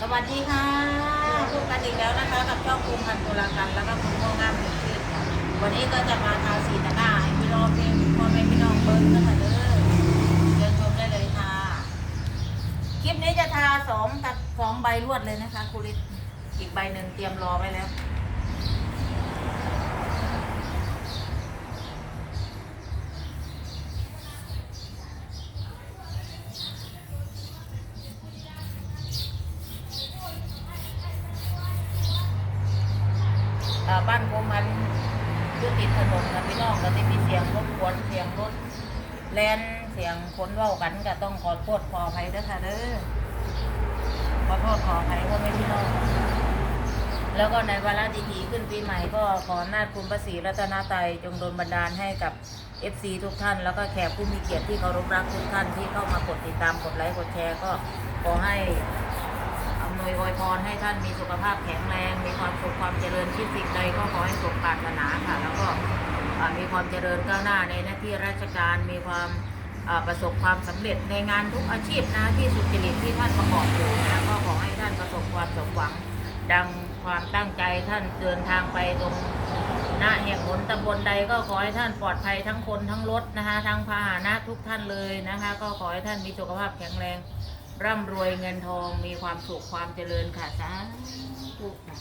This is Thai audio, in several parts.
สวัสดีค่ะพบกันอีกแล้วนะคะกับช่องภูมิพันธ์ตุลากันแล้วก็คุณพ่องามถึงชื่นค่ะวันนี้ก็จะมาทาสีตะกร้าให้พี่น้องเพลงพ่อแม่พี่น้องเบิ้งนะคะเด้อเชิญชมได้เลยค่ะ คลิปนี้จะทาสองตัดสองใบรวดเลยนะคะครูฤทธิ์อีกใบหนึ่งเตรียมรอไว้แล้ว อ่าบ้านโคมันอยู่ติดถนนกับพี่น้องก็จะมีเสียงรถกวนเสียงรถแลนเสียงคนเว้ากันก็ต้องขอโทษขออภัยด้วยค่ะเด้อขอโทษขออภัยว่าไม่พี่น้องแล้วก็ในวาระดีๆขึ้นปีใหม่ก็ขออำนาคุณพระศรีรัตนตรัยจงโดนบันดาลให้กับ FC ทุกท่าน แล้วก็แขกผู้มีเกียรติที่เคารพรักทุกท่านที่เข้ามากดติดตามกดไลค์กดแชร์ก็ขอให้ พรให้ท่านมีสุขภาพแข็งแรง มีความสุขความเจริญคิดสิ่งใดก็ขอให้สมปรารถนาค่ะ แล้วก็มีความเจริญก้าวหน้าในหน้าที่ราชการมีความประสบความสำเร็จในงานทุกอาชีพนะที่สุจริตที่ท่านประกอบอยู่นะก็ขอให้ท่านประสบความสมหวังดังความตั้งใจท่านเดินทางไปตรงหน้าแห่งหนตำบลใดก็ขอให้ท่านปลอดภัยทั้งคนทั้งรถนะคะทั้งพาหนะทุกท่านเลยนะคะ ก็ขอให้ท่านมีสุขภาพแข็งแรง ร่ำรวยเงินทองมีความสุขความเจริญค่ะสาธุค่ะ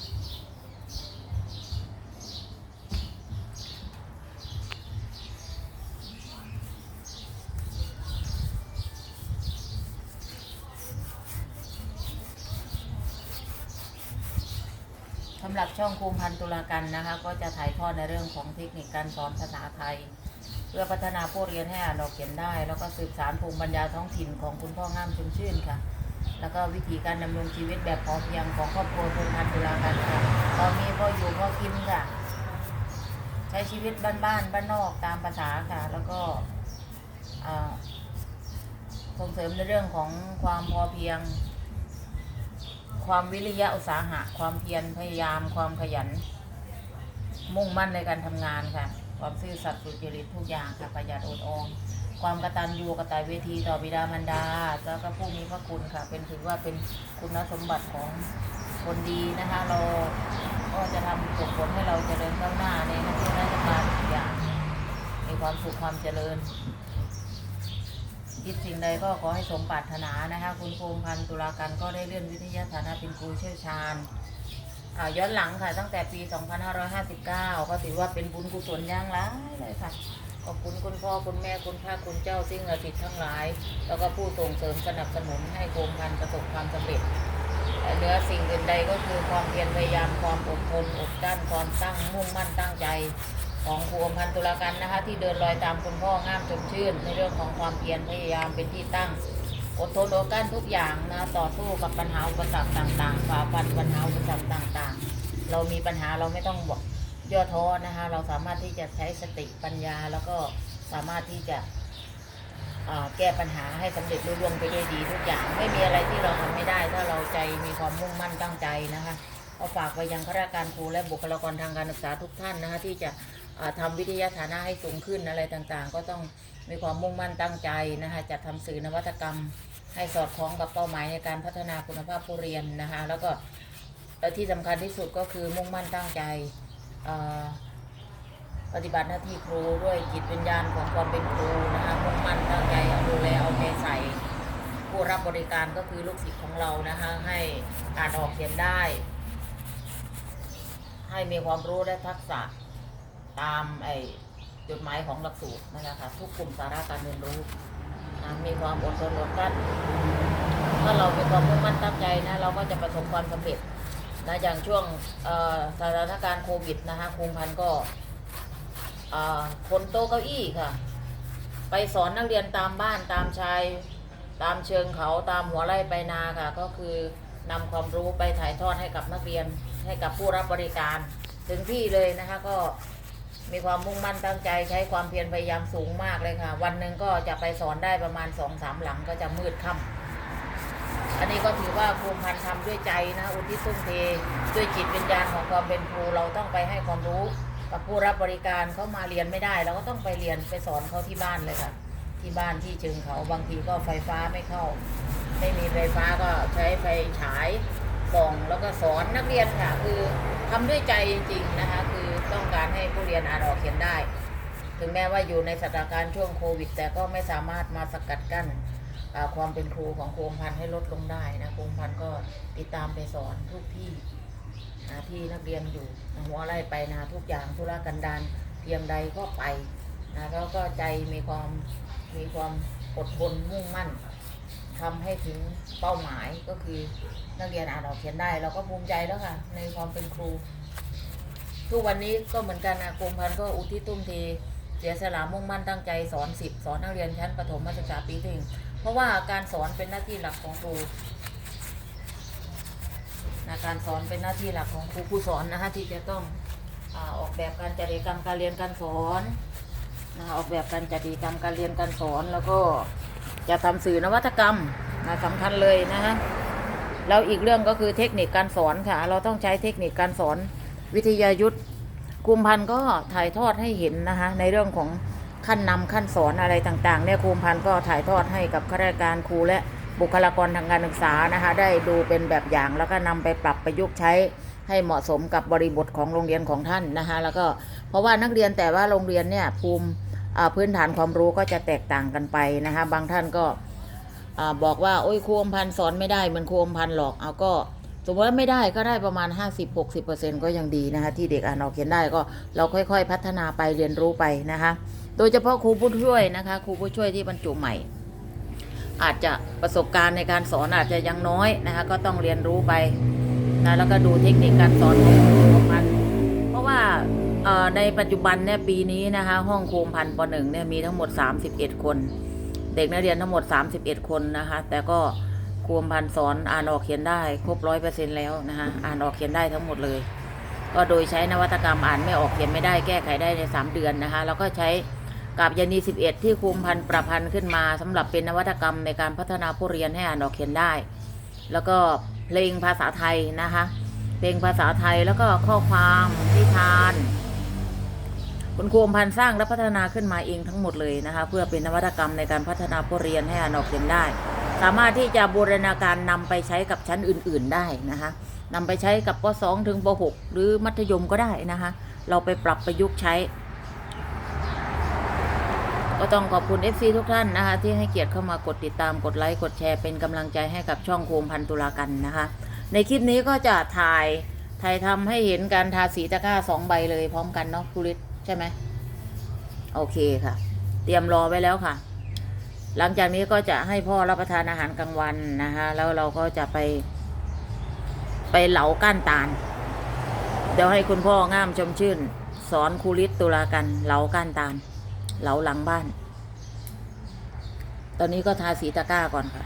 สำหรับช่องภูมพันตุลากันนะคะ ก็จะถ่ายทอดในเรื่องของเทคนิคการสอนภาษาไทย พื่อพัฒนาผู้เรียนให้อ่านออกเขียนได้ แล้วก็สืบสานภูมิปัญญาท้องถิ่นของคุณพ่องามชุมชื่นค่ะ แล้วก็วิธีการดำรงชีวิตแบบพอเพียงของครอบครัวภูมิพันธ์ตุลากันค่ะตอนนี้ก็อยู่ก็กินค่ะ ใช้ชีวิตบ้านๆบ้านนอกตามภาษาค่ะ แล้วก็อ่าส่งเสริมในเรื่องของความพอเพียง ความวิริยะอุตสาหะ ความเพียรพยายามความขยัน มุ่งมั่นในการทำงานค่ะ ความซื่อสัตย์สุจริตทุกอย่างค่ะประหยัดอดออมความกตัญญูกตเวทีต่อบิดามารดา แล้วก็ผู้มีพระคุณค่ะ เป็นถือว่าเป็นคุณสมบัติของคนดีนะคะ เราก็จะทำส่งผลให้เราเจริญก้าวหน้าในหน้าที่ราชการทุกอย่าง มีความสุขความเจริญคิดสิ่งใดก็ขอให้สมปรารถนานะคะ คุณภูมิพันธ์ตุลาการก็ได้เลื่อนวิทยาฐานะเป็นครูเชี่ยวชาญ ย้อนหลังค่ะ ตั้งแต่ปี 2559 ก็ถือว่าเป็นบุญกุศลอย่างหลายเลยค่ะ ขอบคุณคุณพ่อคุณแม่คุณพระคุณเจ้าสิ่งศักดิ์สิดทั้งหลาย แล้วก็ผู้ส่งเสริมสนับสนุนให้ภูมิพันธ์ประสบความสำเร็จเหนือสิ่งอื่นใดก็คือความเพียรพยายามความอดทนอดกลั้นความตั้งมุ่งมั่นตั้งใจของภูมิพันธ์ตุลาการนะคะ ที่เดินรอยตามคุณพ่องามชมชื่น ในเรื่องของความเพียรพยายามเป็นที่ตั้ง อดทนอดกั้นทุกอย่างนะต่อสู้กับปัญหาอุปสรรคต่างๆฝ่าฟันปัญหาอุปสรรคต่างๆ เรามีปัญหาเราไม่ต้องบอกย่อท้อนะคะเราสามารถที่จะใช้สติปัญญาแล้วก็สามารถที่จะแก้ปัญหาให้สำเร็จรุ่ร่วงไปด้วยดีทุกอย่างไม่มีอะไรที่เราทำไม่ได้ ถ้าเราใจมีความมุ่งมั่นตั้งใจนะคะก็ฝากไปยังข้าราชการครูและบุคลากรทางการศึกษาทุกท่านนะคะที่จะ อ่าทำวิทยาฐานะให้สูงขึ้นอะไรต่างๆ ก็ต้องมีความมุ่งมั่นตั้งใจนะคะจัดทำสื่อนวัตกรรมให้สอดคล้องกับเป้าหมายในการพัฒนาคุณภาพผู้เรียนนะคะแล้วก็ที่สำคัญที่สุดก็คือมุ่งมั่นตั้งใจปฏิบัติหน้าที่ครูด้วยจิตวิญญาณของความเป็นครูนะคะมุ่งมั่นตั้งใจเอาดูแลเอาใจใส่ผู้รับบริการก็คือลูกศิษย์ของเรานะคะให้อ่านออกเขียนได้ ให้มีความรู้และทักษะ ตามไอ้จุดหมายของหลักสูตรนั่นแหละค่ะทุกกลุ่มสาระการเรียนรู้นะมีความอดทนอดกลั้นถ้าเรามีความมุ่งมั่นตั้งใจนะเราก็จะประสบความสำเร็จนะอย่างช่วงสถานการณ์โควิดนะคะคุมพันก็คนโต๊ะเก้าอี้ค่ะ ไปสอนนักเรียนตามบ้านตามชาย ตามเชิงเขาตามหัวไร่ไปนาค่ะ ก็คือนำความรู้ไปถ่ายทอดให้กับนักเรียนให้กับผู้รับบริการ ถึงที่เลยนะคะก็ มีความมุ่งมั่นตั้งใจใช้ความเพียรพยายามสูงมากเลยค่ะ วันหนึ่งก็จะไปสอนได้ประมาณสองสามหลังก็จะมืดค่ำอันนี้ก็ถือว่าครูพันธ์ทำด้วยใจนะ อุทิศทุ่มเทด้วยจิตวิญญาณของความเป็นครูเราต้องไปให้ความรู้กับผู้รับบริการเขามาเรียนไม่ได้เราก็ต้องไปเรียนไปสอนเขาที่บ้านเลยค่ะ ที่บ้านที่เชิงเขาบางทีก็ไฟฟ้าไม่เข้า ไม่มีไฟฟ้าก็ใช้ไฟฉาย องแล้วก็สอนนักเรียนค่ะ คือทำด้วยใจจริงๆนะคะ คือต้องการให้ผู้เรียนอ่านออกเขียนได้ ถึงแม้ว่าอยู่ในสถานการณ์ช่วงโควิด แต่ก็ไม่สามารถมาสกัดกั้นความเป็นครูของครูอมพันธ์ให้ลดลงได้นะครูอมพันธ์ก็ติดตามไปสอนทุกที่ที่นักเรียนอยู่หัวไล่ไปนะทุกอย่างธุระกันดารเพียงใดก็ไปนะแล้วก็ใจมีความมีความอดทนมุ่งมั่น ทำให้ถึงเป้าหมายก็คือนักเรียนอ่านออกเขียนได้ เราก็ภูมิใจแล้วค่ะ ในความเป็นครู ทุกวันนี้ก็เหมือนกันนะกรมพันธ์ก็อุทิศตุ้มเทเสียสละมุ่งมั่นตั้งใจสอนสิบสอนนักเรียนชั้นประถมศึกษาปีที่หนึ่งเพราะว่าการสอนเป็นหน้าที่หลักของครูนะการสอนเป็นหน้าที่หลักของครูผู้สอนนะคะที่จะต้องอออกแบบการจัดกิจกรรมการเรียนการสอนนะคะออกแบบการจัดกิจกรรมการเรียนการสอนแล้วก็ จะทำสื่อนวัตกรรมนะสำคัญเลยนะคะแล้วอีกเรื่องก็คือเทคนิคการสอนค่ะ เราต้องใช้เทคนิคการสอนวิทยายุทธคุมพันธ์ก็ถ่ายทอดให้เห็นนะคะในเรื่องของขั้นนำขั้นสอนอะไรต่างๆเนี่ยคุมพันธ์ก็ถ่ายทอดให้กับข้าราชการครูและบุคลากรทางการศึกษานะคะ ได้ดูเป็นแบบอย่างแล้วก็นำไปปรับประยุกต์ใช้ให้เหมาะสมกับบริบทของโรงเรียนของท่านนะคะแล้วก็เพราะว่านักเรียนแต่ว่าโรงเรียนเนี่ยภูมิ พื้นฐานความรู้ก็จะแตกต่างกันไปนะคะ บางท่านก็อ่าบอกว่าโอ้ยครูอมพันสอนไม่ได้เหมือนครูอมพันหรอกเอาก็สมมติว่าไม่ได้ก็ได้ประมาณ 50-60%ก็ยังดีนะคะ ที่เด็กอ่านออกเขียนได้ก็เราค่อยๆ พัฒนาไปเรียนรู้ไปนะคะ โดยเฉพาะครูผู้ช่วยนะคะครูผู้ช่วยที่บรรจุใหม่ อาจจะประสบการณ์ในการสอนอาจจะยังน้อยนะคะ ก็ต้องเรียนรู้ไปนะแล้วก็ดูเทคนิคการสอนของครูพันเพราะว่า ในปัจจุบันเนี่ยปีนี้นะคะห้องครูพันปหนึ่งเนี่ยมีทั้งหมด 31 คน เด็กนักเรียนทั้งหมด 31 คนนะคะ แต่ก็ครูพันสอนอ่านออกเขียนได้ครบร้อยเปอร์เซ็นแล้วนะคะอ่านออกเขียนได้ทั้งหมดเลย ก็โดยใช้นวัตกรรมอ่านไม่ออกเขียนไม่ได้แก้ไขได้ใน 3 เดือนนะคะ แล้วก็ใช้กับยานี11 ที่คุมพันประพันธ์ขึ้นมาสำหรับเป็นนวัตกรรมในการพัฒนาผู้เรียนให้อ่านออกเขียนได้ แล้วก็เพลงภาษาไทยนะคะเพลงภาษาไทยแล้วก็ข้อความนิทาน คุณครูอมพันธ์สร้างและพัฒนาขึ้นมาเองทั้งหมดเลยนะคะ เพื่อเป็นนวัตกรรมในการพัฒนาผู้เรียนให้อ่านออกเขียนได้ สามารถที่จะบูรณาการนำไปใช้กับชั้นอื่น ๆได้นะคะนำไปใช้กับป .2 ถึงป .6 หรือมัธยมก็ได้นะคะ เราไปปรับประยุกต์ใช้ ก็ต้องขอบคุณ FC ทุกท่านนะคะ ที่ให้เกียรติเข้ามากดติดตามกดไลค์กดแชร์เป็นกำลังใจให้กับช่องโคมพันตุลากันนะคะ ในคลิปนี้ก็จะถ่ายถ่ายทำให้เห็นการทาสีตะกร้าสองใบเลยพร้อมกันเนาะคุริต ใช่ไหมโอเคค่ะ เตรียมรอไว้แล้วค่ะ หลังจากนี้ก็จะให้พ่อรับประทานอาหารกลางวันนะคะแล้วเราก็จะไป ไปเหลาก้านตาล เดี๋ยวให้คุณพ่อง่ามชมชื่น สอนครูริตตุลากันเหลาก้านตาล เหลาหลังบ้าน ตอนนี้ก็ทาสีตะกร้าก่อนค่ะ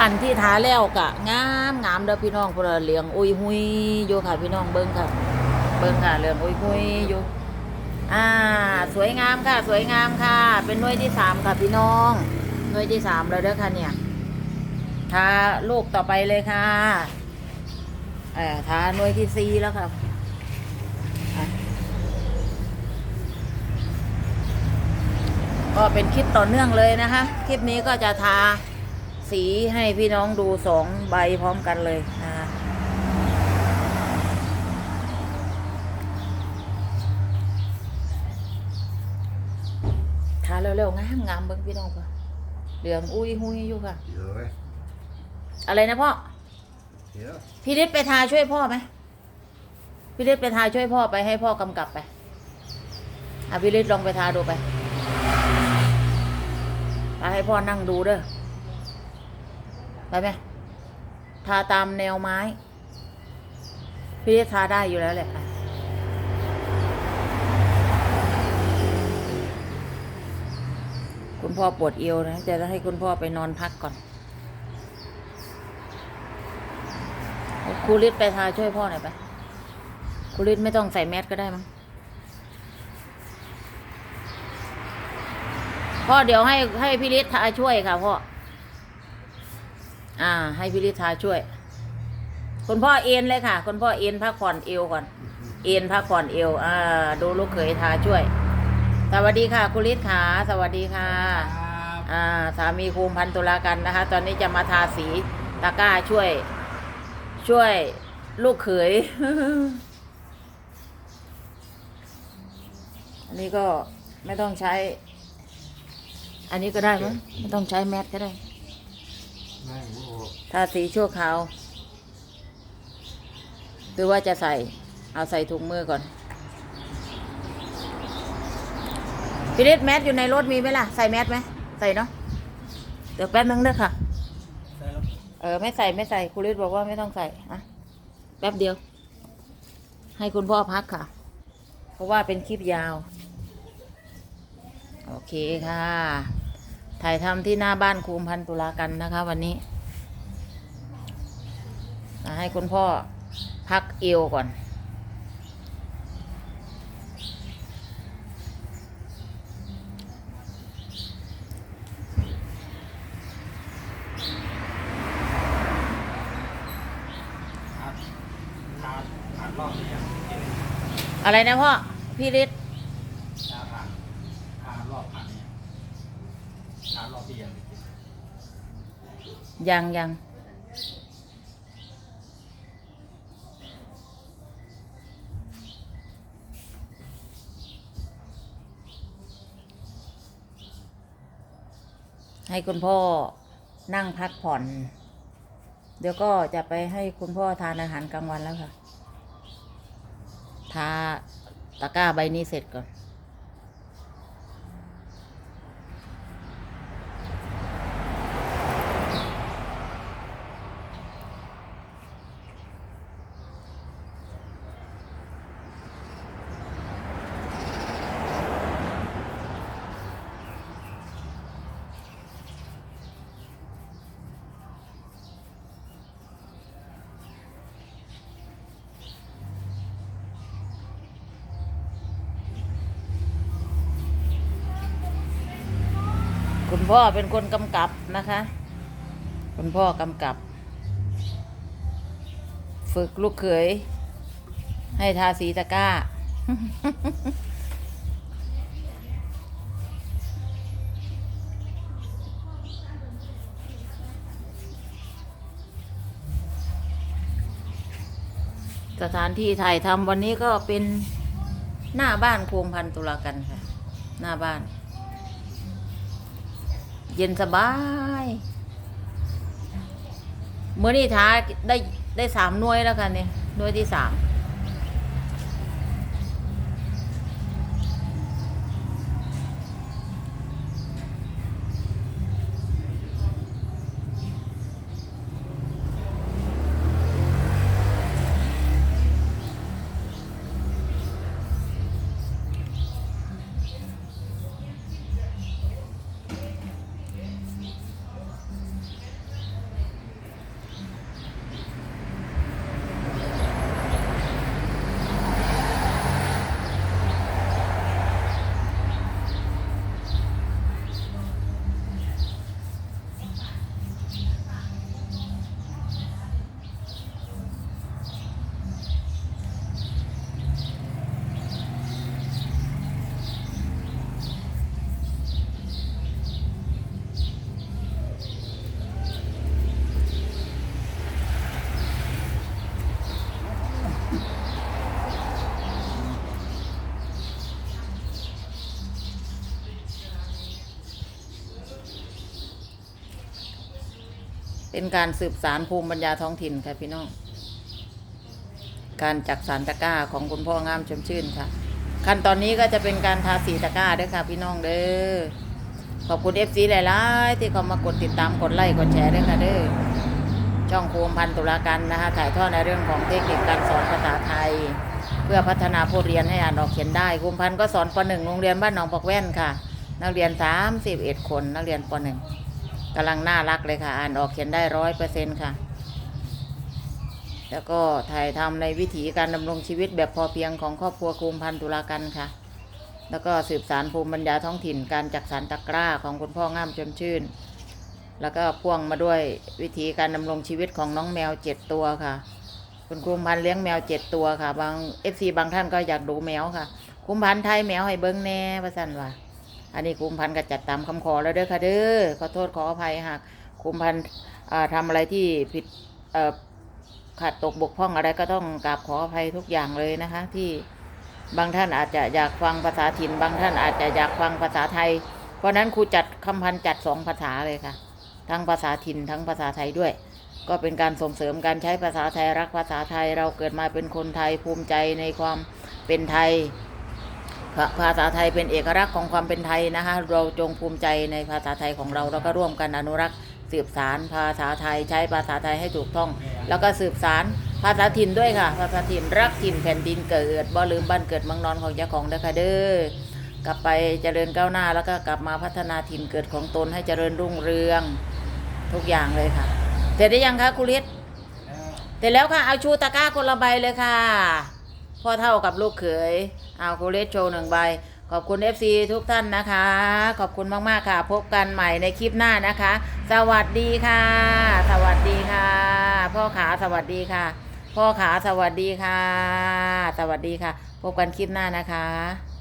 อันที่ทาแล้วกะงามงามเด้อพี่น้องพวกเราเหลืองอุ้ยหุยอยู่ค่ะพี่น้องเบิ้งค่ะ เบิ้งค่ะเหลืองอุยหุยอยู่อ่า สวยงามค่ะ สวยงามค่ะ เป็นหน่วยที่สามค่ะพี่น้องหน่วยที่สามแล้วเด้อค่ะเนี่ยทาลูกต่อไปเลยค่ะเออทาหน่วยที่สี่แล้วค่ะก็เป็นคลิปต่อเนื่องเลยนะคะ คลิปนี้ก็จะทาสีให้พี่น้องดูสองใบพร้อมกันเลย นะคะทาเร็วๆงามงามๆเบิ้งพี่น้องค่ะเหลืองอุ้ยหุยอยู่ค่ะ เยอะไหมอะไรนะพ่อเยอะพี่ฤทธิ์ไปทาช่วยพ่อไหมพี่ฤทธิ์ไปทาช่วยพ่อไปให้พ่อกำกับไปอะพี่ฤทธิ์ลองไปทาดูไปทาให้พ่อนั่งดูเด้อไปไหมทาตามแนวไม้ พี่ฤทธิ์ทาได้อยู่แล้วแหละค่ะคุณ พ่อปวดเอวนะ จะให้คุณพ่อไปนอนพักก่อนครูฤทธิ์ไปทาช่วยพ่อหน่อยไปครูฤทธิ์ไม่ต้องใส่แมสก็ได้มั้งพ่อเดี๋ยวให้ให้พี่ฤทธิ์ทาช่วยค่ะพ่อ อ่า ให้พี่ฤทธิ์ทาช่วย คุณพ่อเอ็นเลยค่ะ คุณพ่อเอ็นพักผ่อนเอวก่อน เอ็นพักผ่อนเอว อ่า ดูลูกเขยทาช่วย สวัสดีค่ะครูฤทธิ์ขาสวัสดีค่ะอ่าสามีครูพันตุลากันนะคะ ตอนนี้จะมาทาสีตะกร้าช่วย ช่วยลูกเขยอันนี้ก็ไม่ต้องใช้ อันนี้ก็ได้มั้งไม่ต้องใช้แมสก็ได้ไม่โอ้โหทาสีชั่วคราวหรือว่าจะใส่ เอาใส่ถุงมือก่อน พี่ฤทธิ์แมสอยู่ในรถมีไหมล่ะ ใส่แมสไหมใส่เนาะเดี๋ยวแป๊บนึงเด้อค่ะได้แล้วเออไม่ใส่ไม่ใส่ครูฤทธิ์บอกว่าไม่ต้องใส่อะแป๊บเดียว ให้คุณพ่อพักค่ะ เพราะว่าเป็นคลิปยาว โอเคค่ะ ถ่ายทำที่หน้าบ้านครูพันธุ์ตุลากันนะคะ วันนี้อะให้คุณพ่อพักเอวก่อน ขาดขาดขาดรอบนี้อะกิน อะไรนะพ่อ พี่ฤทธิ์ชาผ่านขารอบผ่านเนี่ยขารอบที่ยังไม่กินยังยังให้คุณพ่อนั่งพักผ่อน เดี๋ยวก็จะไปให้คุณพ่อทานอาหารกลางวันแล้วค่ะ ทาตะกร้าใบนี้เสร็จก่อน พ่อเป็นคนกำกับนะคะ คุณพ่อกำกับ ฝึกลูกเขย ให้ทาสีตะกร้า สถานที่ถ่ายทำวันนี้ก็เป็นหน้าบ้านโคมพันตุลากันค่ะ หน้าบ้าน เย็นสบายเมื่อนี้ท้าได้ได้สามหน่วยแล้วกันเนี่ยหน่วยที่สาม เป็นการสืบสารภูมิปัญญาท้องถิ่นค่ะพี่น้อง การจักสารตะกร้าของคุณพ่องามชมชื่นค่ะ ขั้นตอนนี้ก็จะเป็นการทาสีตะกร้าด้วยค่ะ พี่น้องเด้อ ขอบคุณเอฟซีหลายๆ ที่เขามากดติดตามกดไลค์กดแชร์ด้วยค่ะเด้อ ช่องโคมพันตุลากันนะคะถ่ายทอดในเรื่องของเทคนิคการสอนภาษาไทย เพื่อพัฒนาผู้เรียนให้อ่านออกเขียนได้โคมพันก็สอนป .1 โรงเรียนบ้านหนองปอกแว่นค่ะ นักเรียน 31 คน นักเรียนป .1 กำลังน่ารักเลยค่ะ อ่านออกเขียนได้ร้อยเปอร์เซ็นต์ค่ะ แล้วก็ถ่ายทำในวิถีการดำรงชีวิตแบบพอเพียงของครอบครัวคุมพันธุลากันค่ะ แล้วก็สืบสารภูมิปัญญาท้องถิ่นการจักสารตะกร้าของคุณพ่องามชมชื่น แล้วก็พ่วงมาด้วยวิธีการดำรงชีวิตของน้องแมวเจ็ดตัวค่ะ คุณคุมพันธ์เลี้ยงแมวเจ็ดตัวค่ะ บางเอฟซีบางท่านก็อยากดูแมวค่ะ คุมพันธ์ไทยแมวให้เบิ้งแน่ประสันว่า อันนี้คุมพันธ์ก็จัดตามคำขอแล้วเด้อค่ะเด้อขอโทษขออภัยหากคุมพันธุ์อ่าทำอะไรที่ผิดขาดตกบกพร่องอะไรก็ต้องกราบขออภัยทุกอย่างเลยนะคะ ที่บางท่านอาจจะอยากฟังภาษาถิ่น บางท่านอาจจะอยากฟังภาษาไทย เพราะนั้นครูจัดคำพันธ์จัดสองภาษาเลยค่ะ ทั้งภาษาถิ่นทั้งภาษาไทยด้วย ก็เป็นการส่งเสริมการใช้ภาษาไทยรักภาษาไทยเราเกิดมาเป็นคนไทยภูมิใจในความเป็นไทย ภาาษาไทยเป็นเอกลักษณ์ของความเป็นไทยนะคะเราจงภูมิใจในภาษาไทยของเราแล้วก็ร่วมกันอนุรักษ์สืบสารภาษาไทยใช้ภาษาไทยให้ถูกต้อง แล้วก็สืบสารภาษาถิ่นด้วยค่ะ ภาษาถิ่นรักถิ่นแผ่นดินเกิดบ่ลืมบ้านเกิดเมืองนอนของเจ้าของเด้อค่ะเด้อกลับไปเจริญก้าวหน้า แล้วก็กลับมาพัฒนาถิ่นเกิดของตนให้เจริญรุ่งเรืองทุกอย่างเลยค่ะ เสร็จได้ยังคะครูฤทธิ์เสร็จแล้วค่ะเอาชูตะก้าคนละใบเลยค่ะ พ่อเท่ากับลูกเขยเอาคูเลสโชว์หนึ่งใบ ขอบคุณ FC ทุกท่านนะคะ ขอบคุณมากๆค่ะ พบกันใหม่ในคลิปหน้านะคะ สวัสดีค่ะ สวัสดีค่ะ พ่อขาสวัสดีค่ะ พ่อขาสวัสดีค่ะ สวัสดีค่ะ พบกันคลิปหน้านะคะ